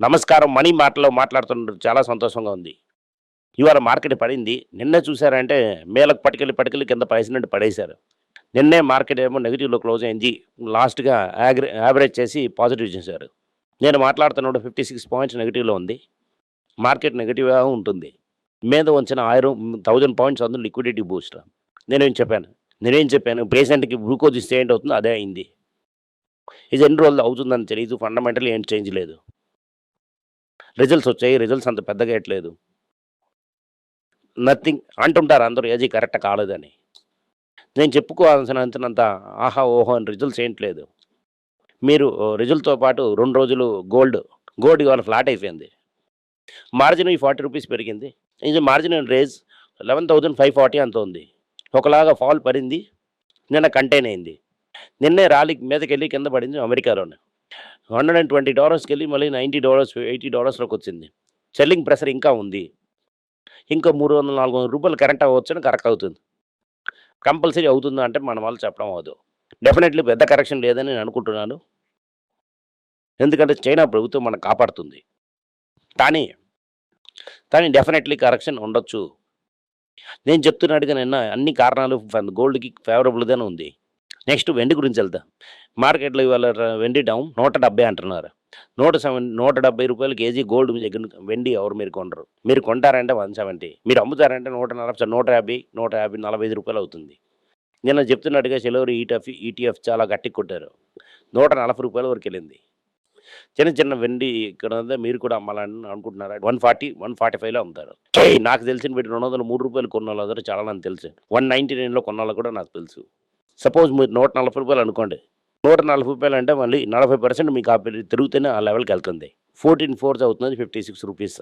నమస్కారం మనీ మాటలో మాట్లాడుతున్నారు చాలా సంతోషంగా ఉంది. ఇవాళ మార్కెట్ పడింది. నిన్నే చూసారంటే మేలకు పటికలు పటికలు కింద పైసినట్టు పడేశారు. నిన్నే మార్కెట్ ఏమో నెగిటివ్లో క్లోజ్ అయింది. లాస్ట్గా యాగ్రే యావరేజ్ చేసి పాజిటివ్ చేశారు. నేను మాట్లాడుతున్నప్పుడు ఫిఫ్టీ సిక్స్ పాయింట్స్ నెగిటివ్లో ఉంది. మార్కెట్ నెగిటివ్గా ఉంటుంది. మీద వచ్చిన ఆయిరం థౌజండ్ పాయింట్స్ అందులో లిక్విడిటీ బూస్ట్. నేనేం చెప్పాను? నేనేం చెప్పాను? పేషెంట్కి గ్లూకోజ్ ఇస్తే ఏంటి అవుతుందో అదే అయింది. ఇది ఎన్ని రోజులు అవుతుందని తెలియదు ఫండమెంటల్ ఏం చేంజ్ లేదు. రిజల్ట్స్ వచ్చాయి రిజల్ట్స్ అంత పెద్దగా ఇవ్వట్లేదు నథింగ్ అంటుంటారు అందరూ ఏజీ కరెక్ట్ కాలేదని. నేను చెప్పుకోవాల్సినంత ఆహా ఓహో అని రిజల్ట్స్ ఏంటి లేదు. మీరు రిజల్ట్తో పాటు రెండు రోజులు గోల్డ్ గోల్డ్ ఇవాళ ఫ్లాట్ అయిపోయింది. మార్జిన్ ఈ ఫార్టీ రూపీస్ పెరిగింది. ఇది margin raise eleven thousand five forty అంత ఉంది. ఒకలాగా ఫాల్ పడింది నిన్న కంటైన్ అయింది. నిన్నే ర్యాలీ మీదకి వెళ్ళి కింద పడింది అమెరికాలోనే. హండ్రెడ్ అండ్ ట్వంటీ డాలర్స్కి వెళ్ళి మళ్ళీ నైంటీ డాలర్స్ ఎయిటీ డాలర్స్లోకి వచ్చింది. సెల్లింగ్ ప్రెషర్ ఇంకా ఉంది. ఇంకా మూడు వందల నాలుగు వందల రూపాయలు కరెక్ట్ అవ్వచ్చని కరెక్ట్ అవుతుంది. కంపల్సరీ అవుతుందా అంటే మన వాళ్ళు చెప్పడం అవ్వదు. డెఫినెట్లీ పెద్ద కరెక్షన్ లేదని నేను అనుకుంటున్నాను. ఎందుకంటే చైనా ప్రభుత్వం మనకు కాపాడుతుంది. కానీ కానీ డెఫినెట్లీ కరెక్షన్ ఉండొచ్చు. నేను చెప్తున్నట్టుగా నిన్న అన్ని కారణాలు గోల్డ్కి ఫేవరబుల్గానే ఉంది. నెక్స్ట్ వెండి గురించి వెళ్తా మార్కెట్లో ఇవాళ వెండి డౌన్ నూట డెబ్బై అంటున్నారు. నూట సెవెన్ నూట డెబ్బై రూపాయలు కేజీ గోల్డ్ మీ దగ్గర వెండి ఎవరు మీరు కొనరు. మీరు కొంటారంటే వన్ సెవెంటీ. మీరు అమ్ముతారంటే నూట నలభై నూట యాభై నూట యాభై నలభై ఐదు రూపాయలు అవుతుంది. నిన్న చెప్తున్నట్టుగా సెలవురు ఈటీఎఫ్ ఈటీఎఫ్ చాలా గట్టి కొట్టారు. నూట నలభై రూపాయల వరకు వెళ్ళింది. చిన్న చిన్న వెండి ఇక్కడ ఉందా మీరు కూడా అమ్మాలని అనుకుంటున్నారా? వన్ ఫార్టీ వన్ ఫార్టీ ఫైవ్లో అమ్ముతారు. నాకు తెలిసిన పెట్టి రెండు వందల మూడు రూపాయలు కొన్న వాళ్ళు చాలా నాకు తెలుసు. వన్ నైంటీ నైన్లో కొన్న వాళ్ళు కూడా నాకు తెలుసు. సపోజ్ మీరు నూట నలభై రూపాయలు అనుకోండి. నూట నలభై రూపాయలు అంటే మళ్ళీ నలభై పర్సెంట్ మీకు ఆ పెరిగి తిరుగుతూనే ఆ లెవెల్కి వెళ్తుంది. ఫోర్టీన్ ఫోర్స్ అవుతుంది fifty six rupees.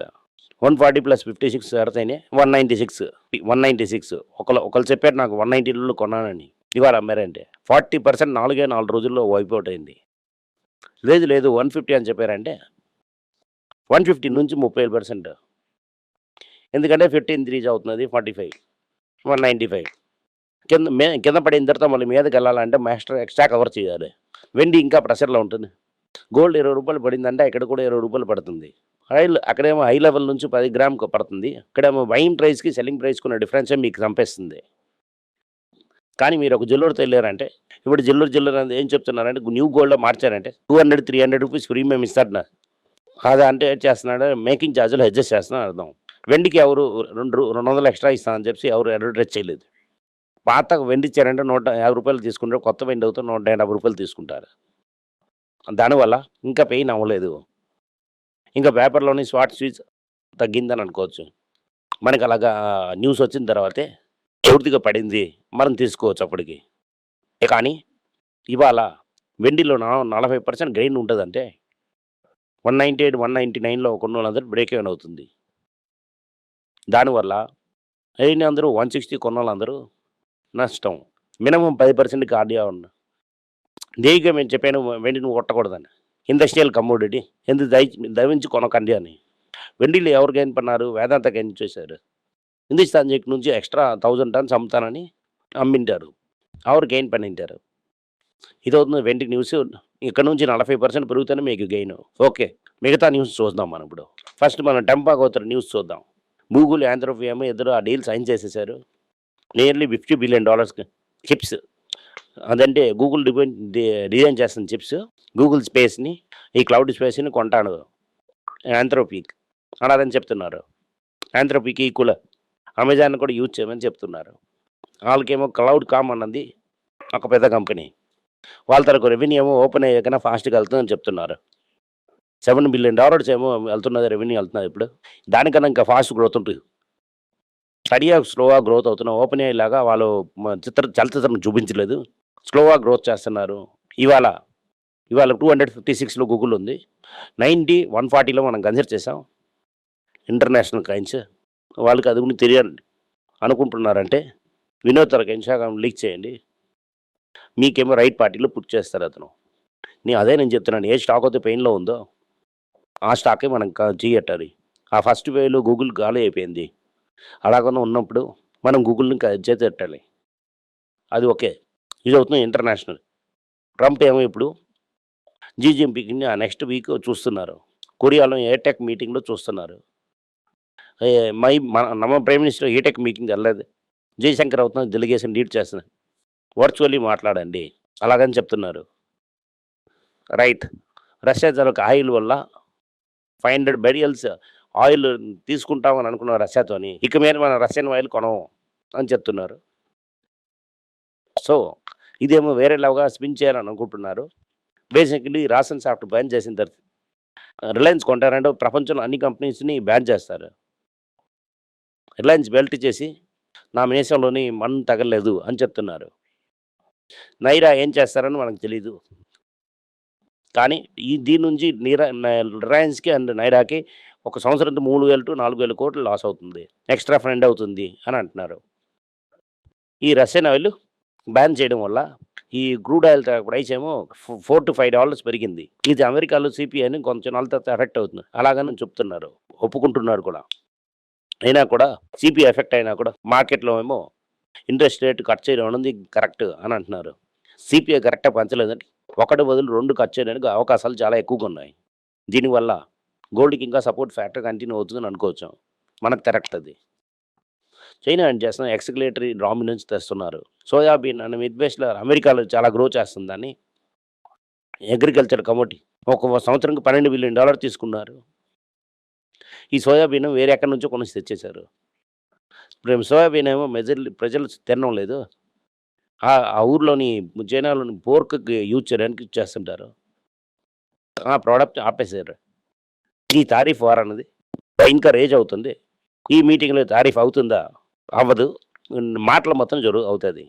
One forty plus fifty six పడితేనే one ninety six one ninety six. ఒకళ్ళు ఒకళ్ళు చెప్పారు నాకు వన్ నైంటీలో కొన్నానని. ఇవాళ అమ్మారంటే ఫార్టీ పర్సెంట్ నాలుగే నాలుగు రోజుల్లో వైప్ అయింది. లేదు లేదు వన్ ఫిఫ్టీ అని చెప్పారంటే వన్ ఫిఫ్టీ నుంచి ముప్పై పర్సెంట్. ఎందుకంటే ఫిఫ్టీన్ త్రీజ్ అవుతుంది forty five one ninety five. కింద మే కింద పడిన తర్వాత మళ్ళీ మీదకి వెళ్ళాలంటే మాస్టర్ ఎక్స్ట్రా కవర్ చేయాలి. వెండి ఇంకా ప్రెషర్లో ఉంటుంది. గోల్డ్ ఇరవై రూపాయలు పడిందంటే ఇక్కడ కూడా ఇరవై రూపాయలు పడుతుంది. హై అక్కడేమో హై లెవెల్ నుంచి పది గ్రామ్ పడుతుంది. ఇక్కడేమో వైన్ ప్రైస్కి సెల్లింగ్ ప్రైస్కి ఉన్న డిఫరెన్సే మీకు చంపేస్తుంది కానీ మీరు ఒక జిల్లూరుతో వెళ్ళారంటే ఇప్పుడు జిల్లూరు జిల్లూరు అనేది ఏం చెప్తున్నారంటే న్యూ గోల్డ్లో మార్చారంటే two hundred three hundred rupees premium ఇస్తాడు అదే అంటే ఏం చేస్తున్నాడు మేకింగ్ ఛార్జీలు అడ్జస్ట్ చేస్తున్నా అర్థం. వెండికి ఎవరు రెండు రెండు వందలు ఎక్స్ట్రా ఇస్తానని చెప్పి ఎవరు అడ్వర్టైజ్ చేయలేదు. పాత వెండి ఇచ్చారంటే నూట యాభై రూపాయలు తీసుకుంటారు కొత్త వెండి అవుతే నూట యాభై రూపాయలు తీసుకుంటారు. దానివల్ల ఇంకా పెయిన్ అవ్వలేదు. ఇంకా పేపర్లోని స్వాట్ స్విచ్ తగ్గిందని అనుకోవచ్చు. మనకి అలాగా న్యూస్ వచ్చిన తర్వాతే పూర్తిగా పడింది మనం తీసుకోవచ్చు అప్పటికి. కానీ ఇవాళ వెండిలో నా- నలభై పర్సెంట్ గెయిన్ ఉంటుందంటే one ninety eight one ninety నైన్లో కొన్ని వాళ్ళందరూ బ్రేక్ ఈవెన్ అవుతుంది. దానివల్ల అయిన అందరూ వన్ సిక్స్టీ కొన్న వాళ్ళందరూ నష్టం. మినిమం పది పర్సెంట్ కార్డియా ఉన్న దేవిగా మేము చెప్పాను వెండి నువ్వు కొట్టకూడదని. ఇండస్ట్రియల్ కమోడిటీ ఎందుకు దయ దయించి కొనకండి అని. వెండిలు ఎవరు గైన్ పన్నారు వేదాంత గైన్ చేశారు హిందుస్థాన్ జెక్ నుంచి ఎక్స్ట్రా థౌజండ్ టన్స్ అమ్ముతానని అమ్మింటారు. ఎవరు గెయిన్ పనింటారు ఇది అవుతుంది వెండి న్యూస్. ఇక్కడ నుంచి నలభై పర్సెంట్ పెరుగుతూనే మీకు గెయిన్. ఓకే. మిగతా న్యూస్ చూద్దాం మనం ఇప్పుడు. ఫస్ట్ మనం టెంపా న్యూస్ చూద్దాం. గూగుల్ ఆంథ్రోఫీ ఇద్దరు ఆ డీల్ సైన్ చేసేసారు nearly fifty billion dollars chips అదంటే గూగుల్ డిజైన్ డిజైన్ చేస్తున్న చిప్స్ గూగుల్ స్పేస్ని ఈ క్లౌడ్ స్పేస్ని కొంటాను. ఆంథ్రోపిక్ అలాదని చెప్తున్నారు. ఆంథ్రోపిక్ ఈక్వల్ అమెజాన్ కూడా యూజ్ చేయమని చెప్తున్నారు. వాళ్ళకేమో క్లౌడ్ కామ్ అన్నది ఒక పెద్ద కంపెనీ వాళ్ళ తరకు రెవెన్యూ ఏమో ఓపెన్ అయ్యాకనే ఫాస్ట్గా వెళ్తుందని చెప్తున్నారు. సెవెన్ బిలియన్ డాలర్స్ ఏమో వెళ్తున్నది రెవెన్యూ వెళ్తున్నది ఇప్పుడు. దానికన్నా ఇంకా ఫాస్ట్ గ్రోత్ ఉంటుంది. స్టడీగా స్లోగా గ్రోత్ అవుతున్న ఓపెన్ అయ్యేలాగా వాళ్ళు చిత్ర చలచిత్రం చూపించలేదు. స్లోగా గ్రోత్ చేస్తున్నారు. ఇవాళ ఇవాళ టూ హండ్రెడ్ ఫిఫ్టీ సిక్స్లో గూగుల్ ఉంది. నైంటీ వన్ ఫార్టీలో మనం కన్సిడర్ చేసాం ఇంటర్నేషనల్ కైన్స్ వాళ్ళకి అది గురించి తెలియాలి అనుకుంటున్నారంటే వినోద్ తరకు ఇన్స్టాగ్రామ్ లీక్ చేయండి. మీకేమో రైట్ పార్టీలో పుట్ చేస్తారు అతను. నేను అదే నేను చెప్తున్నాను. ఏ స్టాక్ అయితే పెయిన్లో ఉందో ఆ స్టాకే మనం చేయట్టాలి. ఆ ఫస్ట్ వేలో గూగుల్ గాలి అయిపోయింది. అలాగనే ఉన్నప్పుడు మనం గూగుల్ని చేతెట్టాలి అది ఓకే. ఇది అవుతుంది ఇంటర్నేషనల్. ట్రంప్ ఏమో ఇప్పుడు జీజీఎంపీకి నెక్స్ట్ వీక్ చూస్తున్నారు. కొరియాలో ఏటెక్ మీటింగ్లో చూస్తున్నారు. మై మన నమ్మ ప్రైమ్ మినిస్టర్ ఏటెక్ మీటింగ్ వెళ్ళలేదు. జయశంకర్ అవుతున్నారు డెలిగేషన్ లీడ్ చేస్తున్నారు వర్చువల్లీ మాట్లాడండి. అలాగని చెప్తున్నారు. రైట్. రష్యా జనక ఆయిల్ వల్ల ఫైవ్ హండ్రెడ్ బెరియల్స్ ఆయిల్ తీసుకుంటామని అనుకున్న రష్యాతోని ఇక మీద మన రష్యన్ ఆయిల్ కొనము అని చెప్తున్నారు. సో ఇదేమో వేరేలాగా స్పిన్ చేయాలని అనుకుంటున్నారు. బేసిక్లీ రాసన్ సాఫ్ట్ బ్యాన్ చేసిన తర్వాత రిలయన్స్ కొంటారంటే ప్రపంచంలో అన్ని కంపెనీస్ని బ్యాన్ చేస్తారు. రిలయన్స్ బెల్ట్ చేసి నా మేషంలోని మన్ను తగలేదు అని చెప్తున్నారు. నైరా ఏం చేస్తారని మనకు తెలీదు. కానీ ఈ దీని నుంచి నీరా రిలయన్స్కి అండ్ నైరాకి ఒక సంవత్సరంతో మూడు వేలు టు నాలుగు వేల కోట్లు లాస్ అవుతుంది. ఎక్స్ట్రా ఫ్రెండ్ అవుతుంది అని అంటున్నారు. ఈ రష్యన్ ఆయిల్ బ్యాన్ చేయడం వల్ల ఈ క్రూడ్ ఆయిల్ ప్రైస్ ఏమో ఫోర్ టు ఫైవ్ డాలర్స్ పెరిగింది. ఇది అమెరికాలో సిపిఐని కొంచెం నాలుగు తర్వాత ఎఫెక్ట్ అవుతుంది. అలాగని చెప్తున్నారు. ఒప్పుకుంటున్నారు కూడా. అయినా కూడా సిపిఐ ఎఫెక్ట్ అయినా కూడా మార్కెట్లో ఏమో ఇంట్రెస్ట్ రేట్ కట్ చేయడం అనేది కరెక్ట్ అని అంటున్నారు. సిపిఐ కరెక్ట్గా పంచలేదని ఒకటి బదులు రెండు కట్ చేయడానికి అవకాశాలు చాలా ఎక్కువగా ఉన్నాయి. దీనివల్ల గోల్డ్కి ఇంకా సపోర్ట్ ఫ్యాక్టర్ కంటిన్యూ అవుతుందని అనుకోవచ్చు. మనకు తెరక్తుంది. చైనా ఏం చేస్తున్నారు ఎక్స్కలేటరీ డామినెన్స్ తెస్తున్నారు. సోయాబీన్ అనే మిడ్వెస్ట్లో అమెరికాలో చాలా గ్రో చేస్తుందని అగ్రికల్చర్ కమిటీ ఒక సంవత్సరంకి పన్నెండు బిలియన్ డాలర్ తీసుకున్నారు. ఈ సోయాబీన్ వేరే ఎక్కడి నుంచో కొనేసి తెచ్చేశారు. ఇప్పుడు సోయాబీన్ ఏమో మెజర్ ప్రజలు తినడం లేదు. ఆ ఊర్లోని చైనాలోని పోర్క్కి యూజ్ చేయడానికి చేస్తుంటారు. ఆ ప్రోడక్ట్ ఆపేశారు. ఈ తారీఫ్ వార్ అన్నది ఇంకా రేజ్ అవుతుంది. ఈ మీటింగ్లో తారీఫ్ అవుతుందా? అవ్వదు. మాటలు మొత్తం జరుగు అవుతుంది.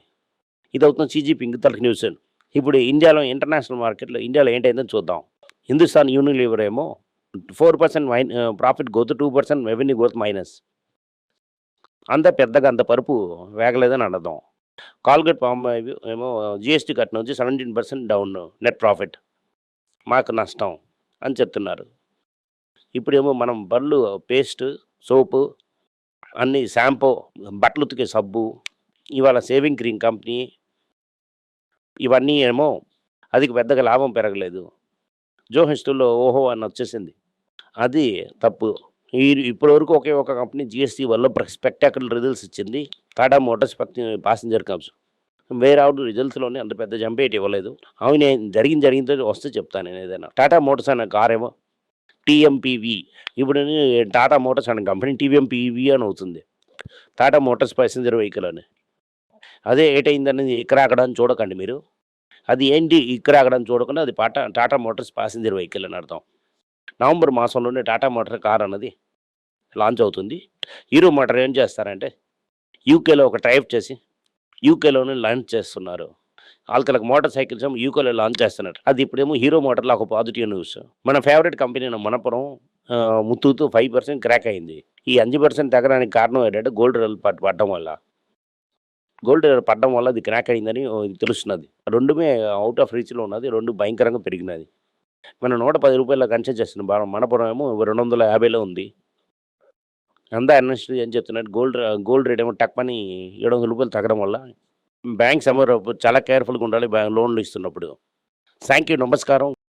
ఇది అవుతుంది సీజీపీ ఇంకతలకి న్యూస్. ఇప్పుడు ఇండియాలో ఇంటర్నేషనల్ మార్కెట్లో ఇండియాలో ఏంటైందని చూద్దాం. హిందుస్థాన్ యూనిలివర్ ఏమో four percent mine profit growth two percent revenue growth minus. అంత పెద్దగా అంత పరుపు వేగలేదని అనదాం కాల్గేట్ పామ్ ఏమో జిఎస్టీ కట్టిన వచ్చి seventeen percent down net profit. మాకు నష్టం అని చెప్తున్నారు. ఇప్పుడేమో మనం బళ్ళు పేస్ట్ సోపు అన్ని షాంపూ బట్టలు ఉతికే సబ్బు ఇవాళ సేవింగ్ క్రీమ్ కంపెనీ ఇవన్నీ ఏమో అది పెద్దగా లాభం పెరగలేదు. జోహెస్టులో ఓహో అని వచ్చేసింది. అది తప్పు. ఈ ఇప్పటి వరకు ఒకే ఒక కంపెనీ జిఎస్టీ వల్ల స్పెక్టాకులర్ రిజల్ట్స్ ఇచ్చింది. టాటా మోటార్స్ ప్యాసింజర్ కప్స్ వేరే అవుట్ రిజల్ట్స్లోనే అంత పెద్ద జంపేట్ ఇవ్వలేదు. అవును నేను జరిగింది జరిగిందో వస్తే చెప్తాను నేను ఏదైనా. టాటా మోటార్స్ అనే కార్ ఏమో టీఎంపీవి. ఇప్పుడు టాటా మోటార్స్ అనే కంపెనీ టీఎంపీవి అని అవుతుంది. టాటా మోటార్స్ ప్యాసింజర్ వెహికల్ అని అదే ఏటైందనేది ఇక్కడ అక్కడ అని చూడకండి మీరు. అది ఏంటి ఇక్కడ అక్కడ అని చూడకుండా అది పాటా టాటా మోటార్స్ ప్యాసింజర్ వెహికల్ అని అర్థం. నవంబర్ మాసంలోనే టాటా మోటార్ కార్ అన్నది లాంచ్ అవుతుంది. హీరో మోటార్ ఏం చేస్తారంటే యూకేలో ఒక టైప్ చేసి యూకేలోనే లాంచ్ చేస్తున్నారు. వాళ్ళకి మోటార్ సైకిల్స్ ఏమో యూకేలో లాంచ్ చేస్తున్నారు. అది ఇప్పుడేమో హీరో మోటార్లో ఒక పాజిటివ్ న్యూస్. మన ఫేవరెట్ కంపెనీ మనపురం ఆ, ముత్తూతో ఫైవ్ పర్సెంట్ క్రాక్ అయింది. ఈ అஞ்சు పర్సెంట్ తగ్గడానికి కారణం ఏంటంటే గోల్డ్ రేట్ పడడం వల్ల. గోల్డ్ రేట్ పడడం వల్ల అది క్రాక్ అయిందని తెలుస్తున్నది. రెండుమే అవుట్ ఆఫ్ రీచ్లో ఉన్నది రెండు భయంకరంగా పెరిగినది. మన నూట పది రూపాయల కన్సెట్ చేస్తున్న భారం మనపురం ఏమో రెండు వందల యాభైలో ఉంది. అంతా అనలిస్ట్ ఏం చెప్తున్నాడు గోల్డ్ గోల్డ్ రేట్ ఏమో టక్మని ఏడు వందల రూపాయలు తగ్గడం వల్ల బ్యాంక్స్ ఏమో చాలా కేర్ఫుల్గా ఉండాలి బ్యాంక్ లోన్లు ఇస్తున్నప్పుడు. థ్యాంక్ యూ నమస్కారం.